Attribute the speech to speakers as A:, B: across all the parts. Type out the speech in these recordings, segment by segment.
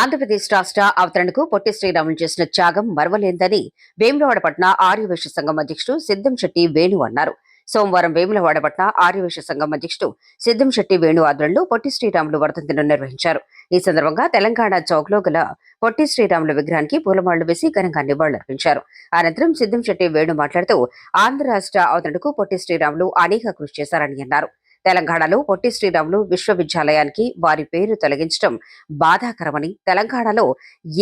A: ఆంధ్రప్రదేశ్ రాష్ట్ర అవతరణకు పొట్టి శ్రీరాములు చేసిన త్యాగం మరవలేందని వేములవాడపట్న ఆర్యవేశ సంఘం అధ్యక్షుడు సిద్ధం శెట్టి వేణు అన్నారు. సోమవారం వేములవాడపట్న ఆర్యవేశ సంఘం అధ్యక్షుడు సిద్ధం శెట్టి వేణు ఆధ్వర్యంలో పొట్టి శ్రీరాములు వర్ధంతిని నిర్వహించారు. ఈ సందర్భంగా తెలంగాణ చౌక్లో గల పొట్టి శ్రీరాములు విగ్రహానికి పూలమాళ్ళు వేసి ఘనంగా నివాళులర్పించారు. అనంతరం సిద్ధం శెట్టి వేణు మాట్లాడుతూ ఆంధ్ర రాష్ట్ర అవతరణకు పొట్టి శ్రీరాములు అనేక కృషి చేశారని అన్నారు. తెలంగాణలో పొట్టి శ్రీరాములు విశ్వవిద్యాలయానికి వారి పేరు తొలగించడం బాధాకరమని తెలంగాణలో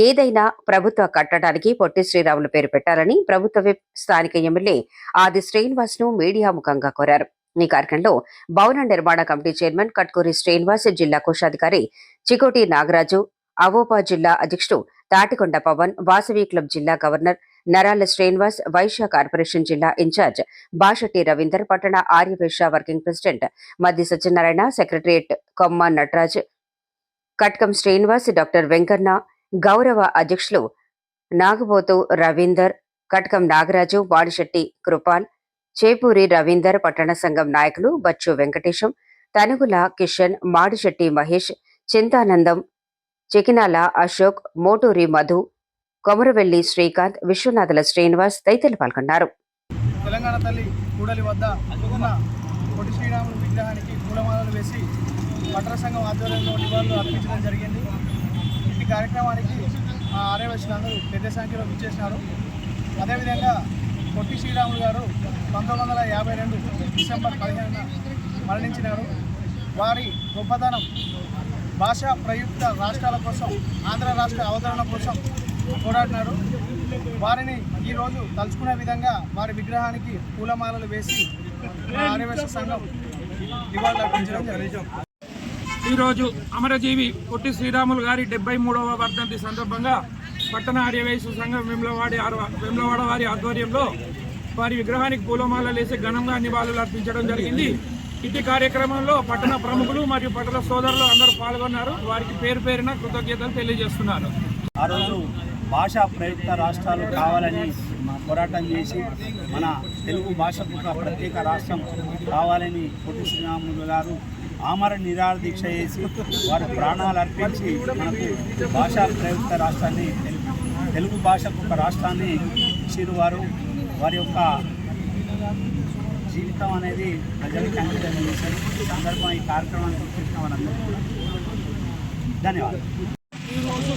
A: ఏదైనా ప్రభుత్వ కట్టడానికి పొట్టి శ్రీరాములు పేరు పెట్టాలని ప్రభుత్వ విప్ స్థానిక ఎమ్మెల్యే ఆది శ్రీనివాస్ను మీడియా ముఖంగా కోరారు. ఈ కార్యక్రమంలో భవన నిర్మాణ కమిటీ చైర్మన్ కట్కూరి శ్రీనివాస్ జిల్లా కోశాధికారి చికోటి నాగరాజు అవోపా జిల్లా అధ్యక్షుడు తాటికొండ పవన్ వాసవి క్లబ్ జిల్లా గవర్నర్ నరాల శ్రీనివాస్ వైశ్య కార్పొరేషన్ జిల్లా ఇన్ఛార్జ్ బాషటి రవీందర్ పట్టణ Arya Vysya working president Maddi Satyanarayana secretariat Komma Nataraj Katkam Srinivas doctor Venkanna గౌరవ అధ్యక్షులు నాగబోతు రవీందర్ కట్కం నాగరాజు వాడిశెట్టి కృపాల్ చేపూరి రవీందర్ పట్టణ సంఘం నాయకులు బచ్చు వెంకటేశం తనుగుల కిషన్ మాడిశెట్టి మహేష్ చింతానందం చికినాల అశోక్ మోటూరి మధు కొమరవెల్లి శ్రీకాంత్ విశ్వనాథుల శ్రీనివాస్ తదితరులు పాల్గొన్నారు.
B: తెలంగాణ తల్లి కూడలి వద్ద ఉన్న పొట్టి శ్రీరాములు విగ్రహానికి పూలమాలలు వేసి పట్టణ సంఘం ఆధ్వర్యంలో నివాళులు అర్పించడం జరిగింది. ఈ కార్యక్రమానికి మా పెద్ద సంఖ్యలో విచ్చేసినారు. అదేవిధంగా పొట్టి శ్రీరాములు గారు పంతొమ్మిది వందల యాభై రెండు డిసెంబర్ పదిహేనున మరణించినారు. వారి గొప్పతనం భాషా ప్రయుక్త రాష్ట్రాల కోసం ఆంధ్ర రాష్ట్ర అవతరణ కోసం పోరాడినారు వారిని ఈరోజు తలుచుకునే విధంగా వారి విగ్రహానికి పూలమాలలు వేసి ఆర్యవేశ సంఘం అర్పించడం జరిగింది.
C: ఈరోజు అమరజీవి పొట్టి శ్రీరాములు గారి డెబ్బై మూడవ వర్ధంతి సందర్భంగా పట్టణ ఆర్యవైశ్య సంఘం వెమ్లవాడి వెమ్లవాడ వారి ఆధ్వర్యంలో వారి విగ్రహానికి పూలమాలలు వేసి ఘనంగా నివాళులు అర్పించడం జరిగింది. ఇటు కార్యక్రమంలో పట్టణ ప్రముఖులు మరియు పట్టణ సోదరులు అందరూ పాల్గొన్నారు. వారికి పేరు పేరున కృతజ్ఞతలు తెలియజేస్తున్నారు.
D: ఆ రోజు భాషా ప్రయుక్త రాష్ట్రాలు కావాలని పోరాటం చేసి మన తెలుగు భాషకు ఒక ప్రత్యేక రాష్ట్రం కావాలని పొట్టి శ్రీరాములు గారు ఆమర నిరాహార దీక్ష చేసి వారు ప్రాణాలు అర్పించి మనకు భాషా ప్రయుక్త రాష్ట్రాన్ని తెలుగు భాషకు ఒక రాష్ట్రాన్ని ఇచ్చిన వారు. వారి యొక్క జీవితం అనేది ప్రజలకు అంకితం చేశారు. ఈ సందర్భం ఈ కార్యక్రమానికి వచ్చేసిన వారందరూ ధన్యవాదాలు.
B: ఈరోజు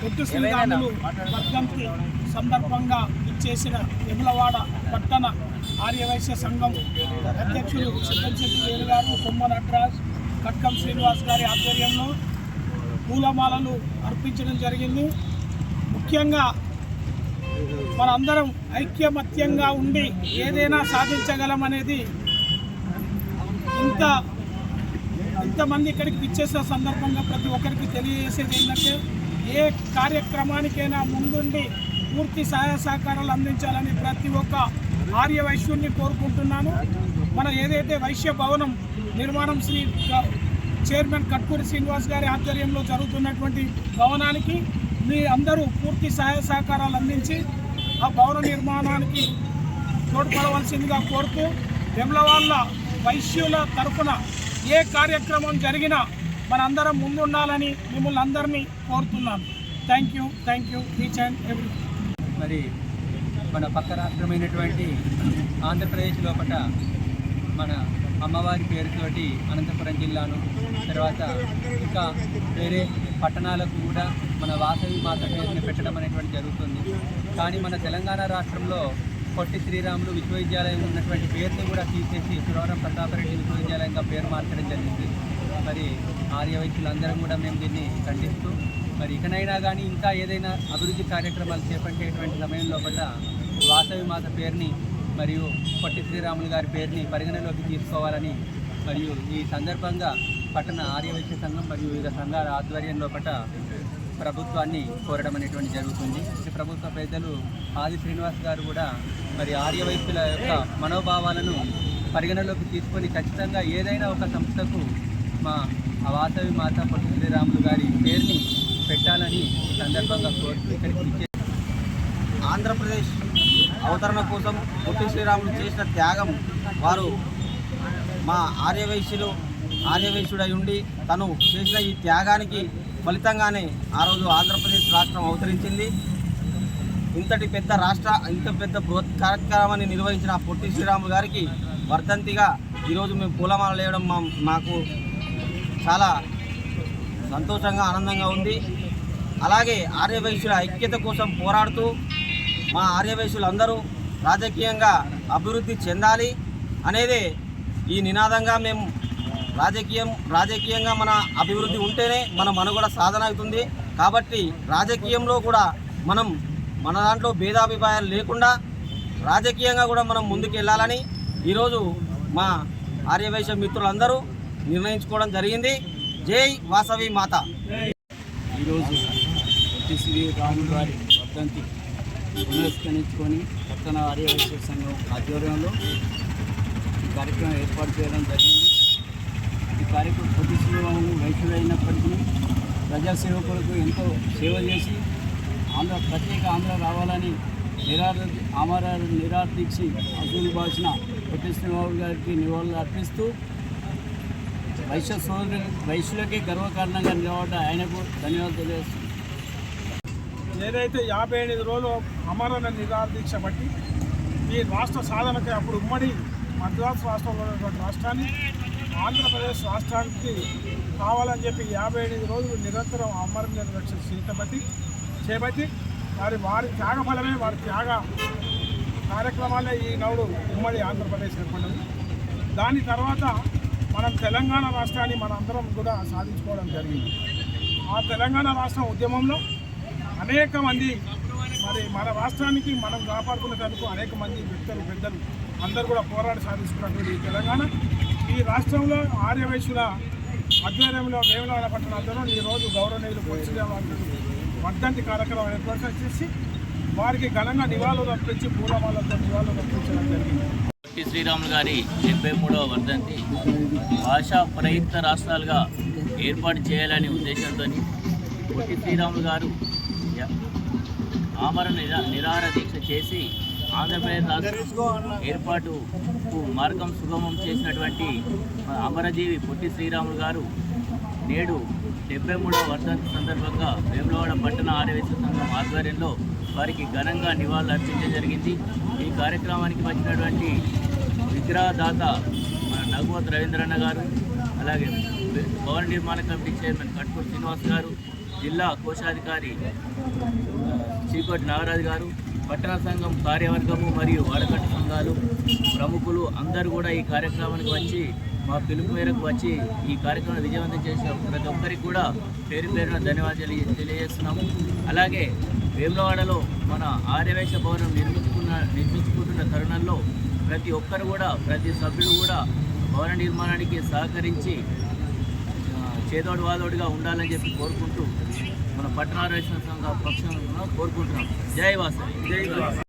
B: పొట్టి శ్రీరాములు వర్ధంతి సందర్భంగా ఇచ్చేసిన విమలవాడ పట్టణ ఆర్యవైశ్య సంఘం అధ్యక్షులు సిద్ధంశెట్టి వేలు గారు కొమ్మ నటరాజ్ కట్కం శ్రీనివాస్ గారి ఆధ్వర్యంలో పూలమాలలు అర్పించడం జరిగింది. ముఖ్యంగా మనందరం ఐక్యమత్యంగా ఉండి ఏదైనా సాధించగలమనేది ఇంత ఇంతమంది ఇక్కడికి విచ్చేసిన సందర్భంగా ప్రతి ఒక్కరికి తెలియజేసేది ఏంటంటే ఏ కార్యక్రమానికైనా ముందుండి పూర్తి సహాయ సహకారాలు అందించాలని ప్రతి ఒక్క ఆర్య వైశ్యుని కోరుకుంటున్నాను. మన ఏదైతే వైశ్య భవనం నిర్మాణం శ్రీ చైర్మన్ కట్కూరి శ్రీనివాస్ గారి ఆధ్వర్యంలో జరుగుతున్నటువంటి భవనానికి మీ అందరూ పూర్తి సహాయ సహకారాలు అందించి ఆ భవన నిర్మాణానికి తోడ్పడవలసిందిగా కోరుతూ వెమ్లవాళ్ళ వైశ్యుల తరఫున ఏ కార్యక్రమం జరిగినా మనందరం ముందుండాలని మిమ్మల్ని అందరినీ కోరుతున్నాను. Thank you thank you each and every
E: మరి మన పక్క రాష్ట్రమైనటువంటి ఆంధ్రప్రదేశ్ లోపల మన అమ్మవారి పేరుతోటి అనంతపురం జిల్లాను తర్వాత ఇంకా వేరే పట్టణాలకు కూడా మన వాసవి మాత పేరుని పెట్టడం అనేటువంటి జరుగుతుంది. కానీ మన తెలంగాణ రాష్ట్రంలో పొట్టి శ్రీరాములు విశ్వవిద్యాలయం ఉన్నటువంటి పేరుని కూడా తీసేసి సురవరం ప్రతాపరెడ్డి విశ్వవిద్యాలయంగా పేరు మార్చడం జరిగింది. మరి ఆర్య వైద్యులందరం కూడా మేము దీన్ని ఖండిస్తూ మరి ఇకనైనా కానీ ఇంకా ఏదైనా అభివృద్ధి కార్యక్రమాలు చేపట్టేటువంటి సమయం లోపల వాసవి మాత పేరుని మరియు పొట్టి శ్రీరాములు గారి పేరుని పరిగణలోకి తీసుకోవాలని మరియు ఈ సందర్భంగా పట్టణ ఆర్యవైశ్య సంఘం మరియు వివిధ సంఘాల ఆధ్వర్యం లోపల ప్రభుత్వాన్ని కోరడం అనేటువంటి జరుగుతుంది. ఈ ప్రభుత్వ పెద్దలు ఆది శ్రీనివాస్ గారు కూడా మరి ఆర్యవైశ్యుల యొక్క మనోభావాలను పరిగణలోకి తీసుకొని ఖచ్చితంగా ఏదైనా ఒక సంస్థకు మా వాసవి మాత పొట్టి శ్రీరాములు గారి పేరుని పెట్టాలని ఈ సందర్భంగా కోరుతూ ఇక్కడికి
F: ఆంధ్రప్రదేశ్ అవతరణ కోసం పొట్టి శ్రీరాములు చేసిన త్యాగం వారు మా ఆర్యవైశ్యులు ఆర్యవైశ్యుడై ఉండి తను చేసిన ఈ త్యాగానికి ఫలితంగానే ఆ రోజు ఆంధ్రప్రదేశ్ రాష్ట్రం అవతరించింది. ఇంతటి పెద్ద రాష్ట్ర ఇంత పెద్ద బృహత్ కార్యక్రమాన్ని నిర్వహించిన పొట్టి శ్రీరాములు గారికి వర్ధంతిగా ఈరోజు మేము పూలమాల వేయడం మా మాకు చాలా సంతోషంగా ఆనందంగా ఉంది. అలాగే ఆర్యవైశ్యుల ఐక్యత కోసం పోరాడుతూ మా ఆర్యవైశ్యులందరూ రాజకీయంగా అభివృద్ధి చెందాలి అనేది ఈ నినాదంగా మేము రాజకీయం రాజకీయంగా మన అభివృద్ధి ఉంటేనే మన మనుగడ సాధన అవుతుంది కాబట్టి రాజకీయంలో కూడా మనం మన దాంట్లో భేదాభిప్రాయాలు లేకుండా రాజకీయంగా కూడా మనం ముందుకు వెళ్ళాలని ఈరోజు మా ఆర్యవైశ్య మిత్రులందరూ నిర్ణయించుకోవడం జరిగింది. జై వాసవి మాత.
G: ఈరోజు పొట్టి శ్రీ రాములు గారి వర్ధంతి పట్టణ ఆర్యవైశ్య సంఘం ఆధ్వర్యంలో ఈ కార్యక్రమం ఏర్పాటు చేయడం జరిగింది. ఈ కార్యక్రమం పొట్టి శ్రీరాములు వైశ్యుడైనప్పటికీ ప్రజాసేవకులకు ఎంతో సేవ చేసి ఆంధ్ర ప్రత్యేక ఆంధ్ర రావాలని నిరాద ఆమర నిరాదీక్షి అసూలు బాసిన పొట్టి శ్రీరాములు గారికి నివాళులు అర్పిస్తూ వైశ్య సోదరు వైశ్యులకే గర్వకారణంగా నిలబడ్డ ఆయనకు ధన్యవాదాలు తెలియజేస్తున్నాను
B: ఏదైతే యాభై ఎనిమిది రోజులు అమరణ నిరాదీక్ష బట్టి ఈ రాష్ట్ర సాధనకి అప్పుడు ఉమ్మడి మద్రాసు రాష్ట్రంలో ఉన్నటువంటి రాష్ట్రాన్ని ఆంధ్రప్రదేశ్ రాష్ట్రానికి కావాలని చెప్పి యాభై ఎనిమిది రోజులు నిరంతరం అమర నిరక్ష చేతబట్టి చేపట్టి వారి వారి త్యాగ ఫలమే వారి త్యాగ కార్యక్రమాలే ఈనాడు ఉమ్మడి ఆంధ్రప్రదేశ్ ఏర్పడింది దాని తర్వాత మనం తెలంగాణ రాష్ట్రాన్ని మనందరం కూడా సాధించుకోవడం జరిగింది. ఆ తెలంగాణ రాష్ట్రం ఉద్యమంలో అనేక మంది మరి మన రాష్ట్రానికి మనం కాపాడుకునేందుకు అనేక మంది వ్యక్తులు పెద్దలు అందరూ కూడా పోరాడి సాధించుకున్నటువంటి ఈ తెలంగాణ. ఈ రాష్ట్రంలో ఆర్యవైశ్యుల ఆధ్వర్యంలో వేములవాడ పట్టణ ఈరోజు గౌరవనీయులు పొచ్చిగా వారికి వర్ధంతి కార్యక్రమం ఏర్పాటు చేసి వారికి ఘనంగా నివాళులు అర్పించి పూలమాలతో నివాళులు అర్పించడం జరిగింది.
H: పొట్టి శ్రీరాములు గారి డెబ్బై మూడవ వర్ధంతి. భాషా ప్రయుక్త రాష్ట్రాలుగా ఏర్పాటు చేయాలనే ఉద్దేశంతో పొట్టి శ్రీరాములు గారు ఆమరణ నిరా నిరాహార దీక్ష చేసి ఆంధ్రప్రదేశ్ రాష్ట్రం ఏర్పాటుకు మార్గం సుగమం చేసినటువంటి అమరజీవి పొట్టి శ్రీరాములు గారు నేడు డెబ్బై మూడవ వర్ధంతి సందర్భంగా వేములవాడ పట్టణ ఆర్యవేశ సంఘం ఆధ్వర్యంలో వారికి ఘనంగా నివాళులు అర్పించడం జరిగింది. కార్యక్రమానికి వచ్చినటువంటి విగ్రహదాత మన నగవత్ రవీంద్రన్న గారు అలాగే భవన నిర్మాణ కమిటీ చైర్మన్ కట్పూర్ శ్రీనివాస్ గారు జిల్లా కోశాధికారి చీకోటి నాగరాజు గారు పట్టణ సంఘం కార్యవర్గము మరియు వాడకట్టు సంఘాలు ప్రముఖులు అందరూ కూడా ఈ కార్యక్రమానికి వచ్చి మా పిలుపు మేరకు వచ్చి ఈ కార్యక్రమం విజయవంతం చేసిన ప్రతి ఒక్కరికి కూడా పేరు పేరున ధన్యవాదాలు తెలియజేస్తున్నాము. అలాగే వేములవాడలో మన ఆర్యవేశ భవనం నిర్మించుకున్న నిర్మించుకుంటున్న తరుణంలో ప్రతి ఒక్కరు కూడా ప్రతి సభ్యుడు కూడా భవన నిర్మాణానికి సహకరించి చేదోడు వాదోడుగా ఉండాలని చెప్పి కోరుకుంటూ మన పట్టణారేషన్ సంఘ పక్షంలో కోరుకుంటున్నాం. జై వాసవి జై వాసవి